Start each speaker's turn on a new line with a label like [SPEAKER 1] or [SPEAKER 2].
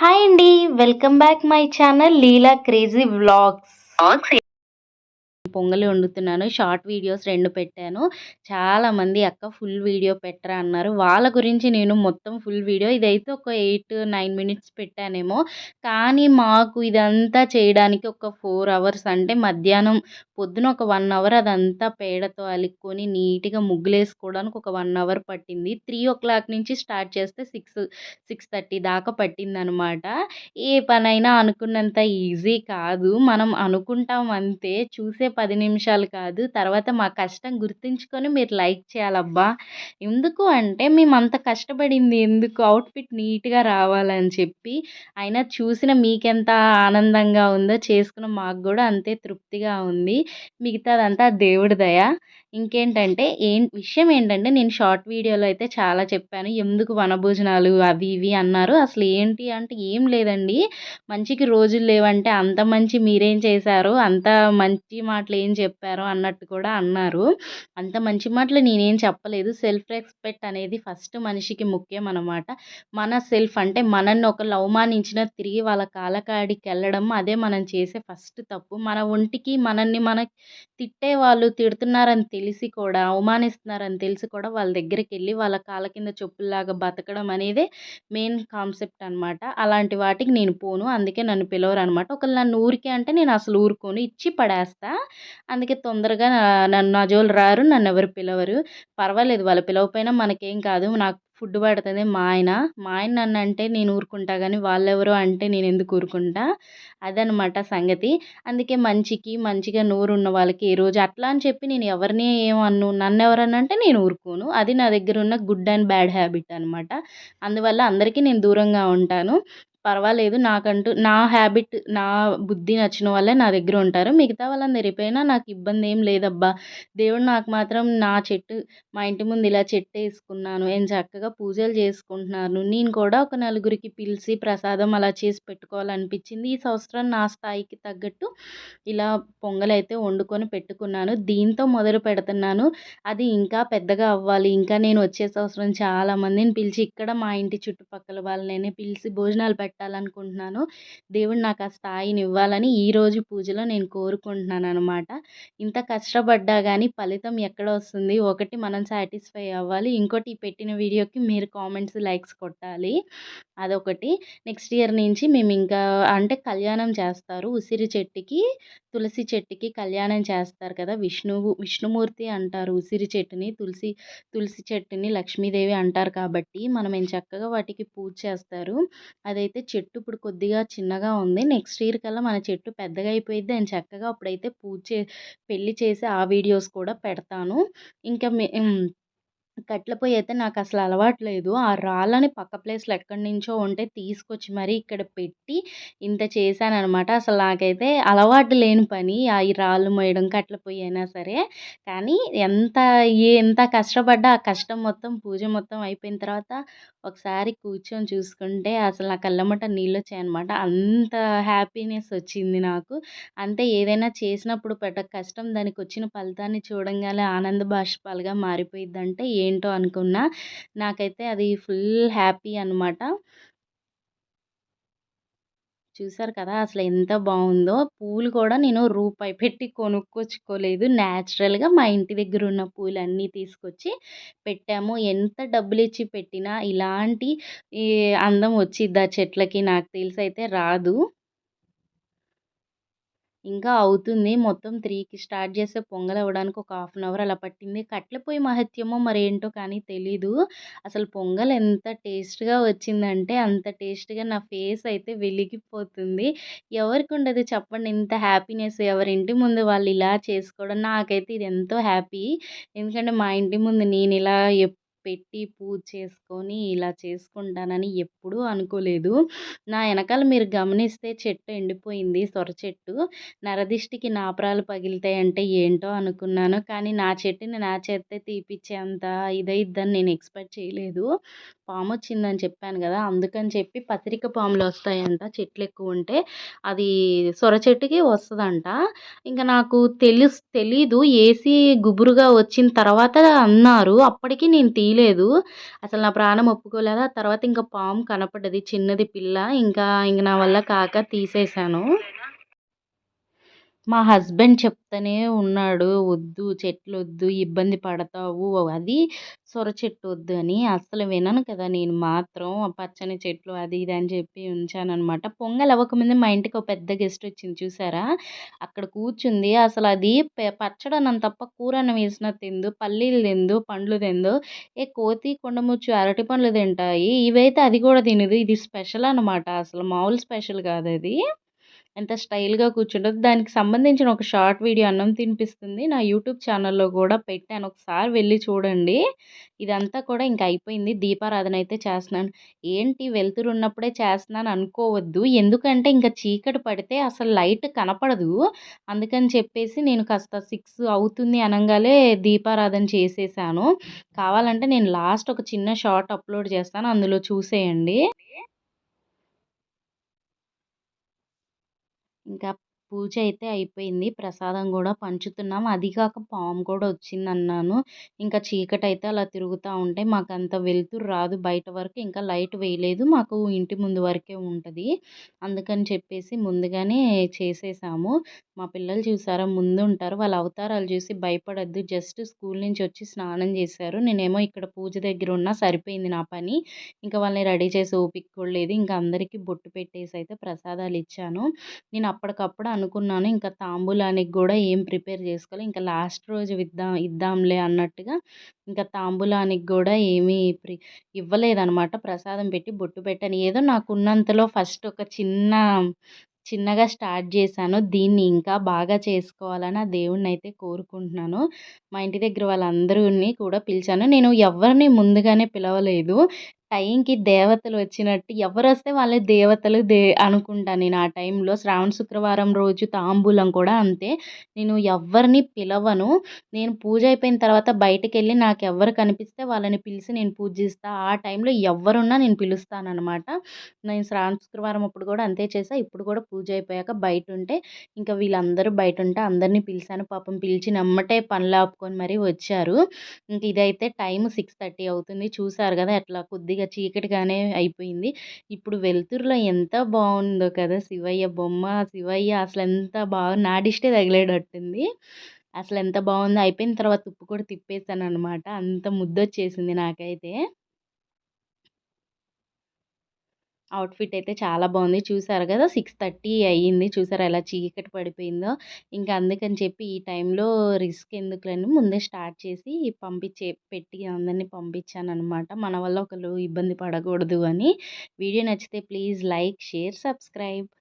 [SPEAKER 1] Hi అండి welcome back my channel Leela crazy vlogs. పొంగలి వండుతున్నాను. షార్ట్ వీడియోస్ రెండు పెట్టాను. చాలామంది అక్క ఫుల్ వీడియో పెట్టరా అన్నారు. వాళ్ళ గురించి నేను మొత్తం ఫుల్ వీడియో. ఇదైతే ఒక ఎయిట్ నైన్ మినిట్స్ పెట్టానేమో. కానీ మాకు ఇదంతా చేయడానికి ఒక ఫోర్ అవర్స్ అంటే మధ్యాహ్నం పొద్దున ఒక వన్ అవర్ అదంతా పేడతో అలుక్కొని నీట్గా ముగ్గులేసుకోవడానికి ఒక వన్ అవర్ పట్టింది. త్రీ ఓ క్లాక్ నుంచి స్టార్ట్ చేస్తే సిక్స్ సిక్స్ థర్టీ దాకా పట్టిందనమాట. ఏ పనైనా అనుకున్నంత ఈజీ కాదు. మనం అనుకుంటాం అంతే. చూసే పది నిమిషాలు కాదు. తర్వాత మా కష్టం గుర్తుంచుకొని మీరు లైక్ చేయాలబ్బా. ఎందుకు అంటే మేము అంత కష్టపడింది ఎందుకు? అవుట్ఫిట్ నీట్గా రావాలని చెప్పి. అయినా చూసిన మీకెంత ఆనందంగా ఉందో చేసుకున్న మాకు కూడా అంతే తృప్తిగా ఉంది. మిగతాదంతా దేవుడి దయ. ఇంకేంటంటే ఏం విషయం ఏంటంటే నేను షార్ట్ వీడియోలో అయితే చాలా చెప్పాను. ఎందుకు వనభోజనాలు అవి ఇవి అన్నారు. అసలు ఏంటి అంటే ఏం లేదండి. మంచికి రోజులు లేవంటే అంత మంచి మీరేం చేశారు? అంత మంచి మాటలు ఏం చెప్పారు? అన్నట్టు కూడా అన్నారు. అంత మంచి మాటలు నేనేం చెప్పలేదు. సెల్ఫ్ రెస్పెక్ట్ అనేది ఫస్ట్ మనిషికి ముఖ్యం అనమాట మన సెల్ఫ్ అంటే మనల్ని ఒకళ్ళు అవమానించిన తిరిగి వాళ్ళ కాలకాడికి వెళ్ళడం అదే మనం చేసే ఫస్ట్ తప్పు. మన ఒంటికి మనల్ని మన తిట్టే వాళ్ళు తిడుతున్నారని తెలిసి కూడా అవమానిస్తున్నారని తెలిసి కూడా వాళ్ళ దగ్గరికి వెళ్ళి వాళ్ళ కాళ్ళ కింద చెప్పుల్లాగా బతకడం అనేదే మెయిన్ కాన్సెప్ట్ అనమాట అలాంటి వాటికి నేను పోను. అందుకే నన్ను పిలవరు అనమాట ఒకళ్ళు నన్ను ఊరికే అంటే నేను అసలు ఊరుకోను. ఇచ్చి పడేస్తా. అందుకే తొందరగా నన్ను నా జోలు రారు. నన్ను ఎవరు పిలవరు. పర్వాలేదు. వాళ్ళు పిలవకపోయినా మనకేం కాదు. నాకు ఫుడ్ పడుతుంది మా ఆయన. మా ఆయన నన్ను అంటే నేను ఊరుకుంటా కానీ వాళ్ళెవరో అంటే నేను ఎందుకు ఊరుకుంటా? అదనమాట సంగతి. అందుకే మంచికి మంచిగా నోరు ఉన్న వాళ్ళకి ఏ రోజు అట్లా అని చెప్పి నేను ఎవరిని ఏమన్ను నన్ను ఎవరన్నా అంటే నేను ఊరుకోను. అది నా దగ్గర ఉన్న గుడ్ అండ్ బ్యాడ్ హ్యాబిట్ అనమాట అందువల్ల అందరికీ నేను దూరంగా ఉంటాను. పర్వాలేదు. నాకంటూ నా హ్యాబిట్ నా బుద్ధి నచ్చిన వాళ్ళే నా దగ్గర ఉంటారు. మిగతా వాళ్ళని రేపైనా నాకు ఇబ్బంది ఏం లేదబ్బా. దేవుడు నాకు మాత్రం నా చెట్టు మా ఇంటి ముందు ఇలా చెట్టు వేసుకున్నాను. నేను చక్కగా పూజలు చేసుకుంటున్నాను. నేను కూడా ఒక నలుగురికి పిలిచి ప్రసాదం అలా చేసి పెట్టుకోవాలనిపించింది. ఈ సంవత్సరం నా స్థాయికి తగ్గట్టు ఇలా పొంగలైతే అయితే వండుకొని పెట్టుకున్నాను. దీంతో మొదలు పెడుతున్నాను. అది ఇంకా పెద్దగా అవ్వాలి. ఇంకా నేను వచ్చే సంవత్సరం చాలామందిని పిలిచి ఇక్కడ మా ఇంటి చుట్టుపక్కల వాళ్ళని పిలిచి భోజనాలు పెట్టాలనుకుంటున్నాను. దేవుడు నాకు ఆ స్థాయిని ఇవ్వాలని ఈరోజు పూజలో నేను కోరుకుంటున్నాను అనమాట ఇంత కష్టపడ్డా కానీ ఫలితం ఎక్కడ వస్తుంది? ఒకటి మనం సాటిస్ఫై అవ్వాలి ఇంకోటి పెట్టిన వీడియోకి మీరు కామెంట్స్ లైక్స్ కొట్టాలి. అదొకటి. నెక్స్ట్ ఇయర్ నుంచి మేము ఇంకా అంటే కళ్యాణం చేస్తారు. ఉసిరి చెట్టుకి తులసి చెట్టుకి కళ్యాణం చేస్తారు కదా విష్ణువు విష్ణుమూర్తి అంటారు ఉసిరి చెట్టుని తులసి తులసి చెట్టుని లక్ష్మీదేవి అంటారు కాబట్టి మనం ఏం చక్కగా వాటికి పూజ చేస్తారు. అదైతే చెట్టు ఇప్పుడు కొద్దిగా చిన్నగా ఉంది. నెక్స్ట్ ఇయర్ కల్లా మన చెట్టు పెద్దగా అయిపోయిద్ది. అని చక్కగా అప్పుడైతే పూజ చే పెళ్ళి చేసి ఆ వీడియోస్ కూడా పెడతాను. ఇంకా మే కట్టెల పొయ్యి అయితే నాకు అసలు అలవాటు లేదు. ఆ రాళ్ళని పక్క ప్లేస్లో ఎక్కడి నుంచో ఉంటే తీసుకొచ్చి మరీ ఇక్కడ పెట్టి ఇంత చేశాననమాట. అసలు నాకైతే అలవాటు లేని పని ఆ ఈ రాళ్ళు మోయడం కట్టెల పొయ్యి అయినా సరే. కానీ ఎంత ఎంత కష్టపడ్డా ఆ కష్టం మొత్తం పూజ మొత్తం అయిపోయిన తర్వాత ఒకసారి కూర్చొని చూసుకుంటే అసలు నా కళ్ళమట నీళ్ళు వచ్చాయన్నమాట అంత హ్యాపీనెస్ వచ్చింది నాకు. అంతే ఏదైనా చేసినప్పుడు పెట్ట కష్టం దానికి వచ్చిన ఫలితాన్ని చూడంగానే ఆనంద బాష్పాలుగా మారిపోయిద్దంటే ఏంటో అనుకున్నా. నాకైతే అది ఫుల్ హ్యాపీ అనమాట చూసారు కదా! అసలు ఎంత బాగుందో! పూలు కూడా నేను రూపాయి పెట్టి కొనుక్కొచ్చుకోలేదు. న్యాచురల్గా మా ఇంటి దగ్గర ఉన్న పూలు అన్నీ తీసుకొచ్చి పెట్టాము. ఎంత డబ్బులు ఇచ్చి పెట్టినా ఇలాంటి ఈ అందం వచ్చిద్దా చెట్లకి నాకు తెలిసి అయితే రాదు. ఇంకా అవుతుంది. మొత్తం త్రీకి స్టార్ట్ చేస్తే పొంగల్ అవ్వడానికి ఒక హాఫ్ అన్ అవర్ అలా పట్టింది. కట్టెల పొయ్యి మహత్యమో మరి ఏంటో కానీ తెలీదు. అసలు పొంగల్ ఎంత టేస్ట్గా వచ్చిందంటే అంత టేస్ట్గా నా ఫేస్ అయితే వెలిగిపోతుంది. ఎవరికి ఉండదు చెప్పండి. ఇంత హ్యాపీనెస్ ఎవరింటి ముందు వాళ్ళు ఇలా చేసుకోవడం నాకైతే ఇది ఎంతో హ్యాపీ. ఎందుకంటే మా ఇంటి ముందు నేను ఇలా పెట్టి పూజ చేసుకొని ఇలా చేసుకుంటానని ఎప్పుడూ అనుకోలేదు. నా వెనకాల మీరు గమనిస్తే చెట్టు ఎండిపోయింది సొర చెట్టు. నరదిష్టికి నాపరాలు పగిలితాయంటే ఏంటో అనుకున్నాను. కానీ నా చెట్టుని నా చేత్తే తీపిచ్చేంత ఇదైద్దని నేను ఎక్స్పెక్ట్ చేయలేదు. పాము వచ్చిందని చెప్పాను కదా అందుకని చెప్పి పత్రిక పాములు వస్తాయంట చెట్లు ఎక్కువ ఉంటే అది సొర చెట్టుకి వస్తుందంట. ఇంకా నాకు తెలుసు తెలీదు. ఏసీ గుబురుగా వచ్చిన తర్వాత అన్నారు. అప్పటికి నేను తీయలేదు అసలు నా ప్రాణం ఒప్పుకోలేదు? ఆ తర్వాత ఇంకా పాము కనపడ్డది. చిన్నది పిల్ల. ఇంకా ఇంక నా వల్ల కాక తీసేసాను మా హస్బెండ్ చెప్తూనే ఉన్నాడు వద్దు చెట్లు వద్దు ఇబ్బంది పడతావు అది సొర చెట్టు వద్దు అని. అస్సలు వినను కదా నేను మాత్రం పచ్చని చెట్లు అది ఇది అని చెప్పి ఉంచానన్నమాట. పొంగల్ అవ్వకముందే మా ఇంటికి ఒక పెద్ద గెస్ట్ వచ్చింది చూసారా? అక్కడ కూర్చుంది. అసలు అది పచ్చడన్నం తప్ప కూర అన్న వేసిన తిందు పల్లీలు తిందు పండ్లు తిందు. ఏ కోతి కొండముచ్చు అరటి పండ్లు తింటాయి. ఇవైతే అది కూడా తినదు. ఇది స్పెషల్ అనమాట అసలు మామూలు స్పెషల్ కాదు అది. ఎంత స్టైల్గా కూర్చుంటుందో దానికి సంబంధించిన ఒక షార్ట్ వీడియో అన్నం తినిపిస్తుంది. నా యూట్యూబ్ ఛానల్లో కూడా పెట్టాను. ఒకసారి వెళ్ళి చూడండి. ఇదంతా కూడా ఇంకా అయిపోయింది. దీపారాధన అయితే చేస్తున్నాను. ఏంటి వెలుతురు ఉన్నప్పుడే చేస్తున్నాను అనుకోవద్దు. ఎందుకంటే ఇంకా చీకటి పడితే అసలు లైట్ కనపడదు. అందుకని చెప్పేసి నేను కాస్త సిక్స్ అవుతుంది అనగానే దీపారాధన చేసేసాను. కావాలంటే నేను లాస్ట్ ఒక చిన్న షార్ట్ అప్లోడ్ చేస్తాను. అందులో చూసేయండి. ఇంకా పూజ అయితే అయిపోయింది. ప్రసాదం కూడా పంచుతున్నాం. అది కాక పాము కూడా వచ్చింది అన్నాను ఇంకా చీకటి అయితే అలా తిరుగుతూ ఉంటే మాకు అంత వెలుతురు రాదు బయట వరకు. ఇంకా లైట్ వేయలేదు. మాకు ఇంటి ముందు వరకే ఉంటుంది. అందుకని చెప్పేసి ముందుగానే చేసేసాము. మా పిల్లలు చూసారా? ముందు ఉంటారు వాళ్ళ అవతారాలు చూసి భయపడద్దు. జస్ట్ స్కూల్ నుంచి వచ్చి స్నానం చేశారు. నేనేమో ఇక్కడ పూజ దగ్గర ఉన్నా సరిపోయింది నా పని. ఇంకా వాళ్ళని రెడీ చేసి ఓపిక కూడా లేదు. ఇంకా అందరికీ బొట్టు పెట్టేసి అయితే ప్రసాదాలు ఇచ్చాను. నేను అప్పటికప్పుడు అనుకున్నాను. ఇంకా తాంబూలానికి కూడా ఏం ప్రిపేర్ చేసుకోలే. ఇంకా లాస్ట్ రోజు ఇద్దాం ఇద్దాంలే అన్నట్టుగా ఇంకా తాంబూలానికి కూడా ఏమీ ప్రి ఇవ్వలేదనమాట ప్రసాదం పెట్టి బొట్టు పెట్టాను. ఏదో నాకు ఉన్నంతలో ఫస్ట్ ఒక చిన్న చిన్నగా స్టార్ట్ చేశాను. దీన్ని ఇంకా బాగా చేసుకోవాలని ఆ దేవుణ్ణి అయితే కోరుకుంటున్నాను. మా ఇంటి దగ్గర వాళ్ళందరినీ కూడా పిలిచాను. నేను ఎవరిని ముందుగానే పిలవలేదు. టైంకి దేవతలు వచ్చినట్టు ఎవరు వస్తే వాళ్ళే దేవతలు దే అనుకుంటాను నేను ఆ టైంలో. శ్రావణ శుక్రవారం రోజు తాంబూలం కూడా అంతే. నేను ఎవరిని పిలవను. నేను పూజ అయిపోయిన తర్వాత బయటకు వెళ్ళి నాకు ఎవరు కనిపిస్తే వాళ్ళని పిలిచి నేను పూజిస్తా ఆ టైంలో ఎవరున్నా నేను పిలుస్తాను అనమాట నేను శ్రావణ శుక్రవారం అప్పుడు కూడా అంతే చేసా. ఇప్పుడు కూడా పూజ అయిపోయాక బయట ఉంటే ఇంకా వీళ్ళందరూ బయట ఉంటే అందరినీ పిలిచాను. పాపం పిలిచి నమ్మటే పనులు ఆపుకొని మరీ వచ్చారు. ఇంక ఇదైతే టైం సిక్స్ థర్టీ అవుతుంది. చూసారు కదా ఎట్లా కొద్దిగా ఇక చీకటిగానే అయిపోయింది. ఇప్పుడు వెలుతురులో ఎంత బాగుందో కదా శివయ్య బొమ్మ శివయ్య అసలు ఎంత బాగా నాడిష్టే తగిలేటట్టుంది. అసలు ఎంత బాగుందో అయిపోయిన తర్వాత ఉప్పు కూడా తిప్పేసాను అనమాట అంత ముద్దొచ్చేసింది నాకైతే. అవుట్ఫిట్ అయితే చాలా బాగుంది చూసారు కదా! సిక్స్ థర్టీ అయ్యింది. చూసారు ఎలా చీకటి పడిపోయిందో. ఇంకా అందుకని చెప్పి ఈ టైంలో రిస్క్ ఎందుకులని ముందే స్టార్ట్ చేసి పంపించే పెట్టి అందరినీ పంపించాను అనమాట మన వల్ల ఒకరు ఇబ్బంది పడకూడదు అని. వీడియో నచ్చితే ప్లీజ్ లైక్ షేర్ సబ్స్క్రైబ్.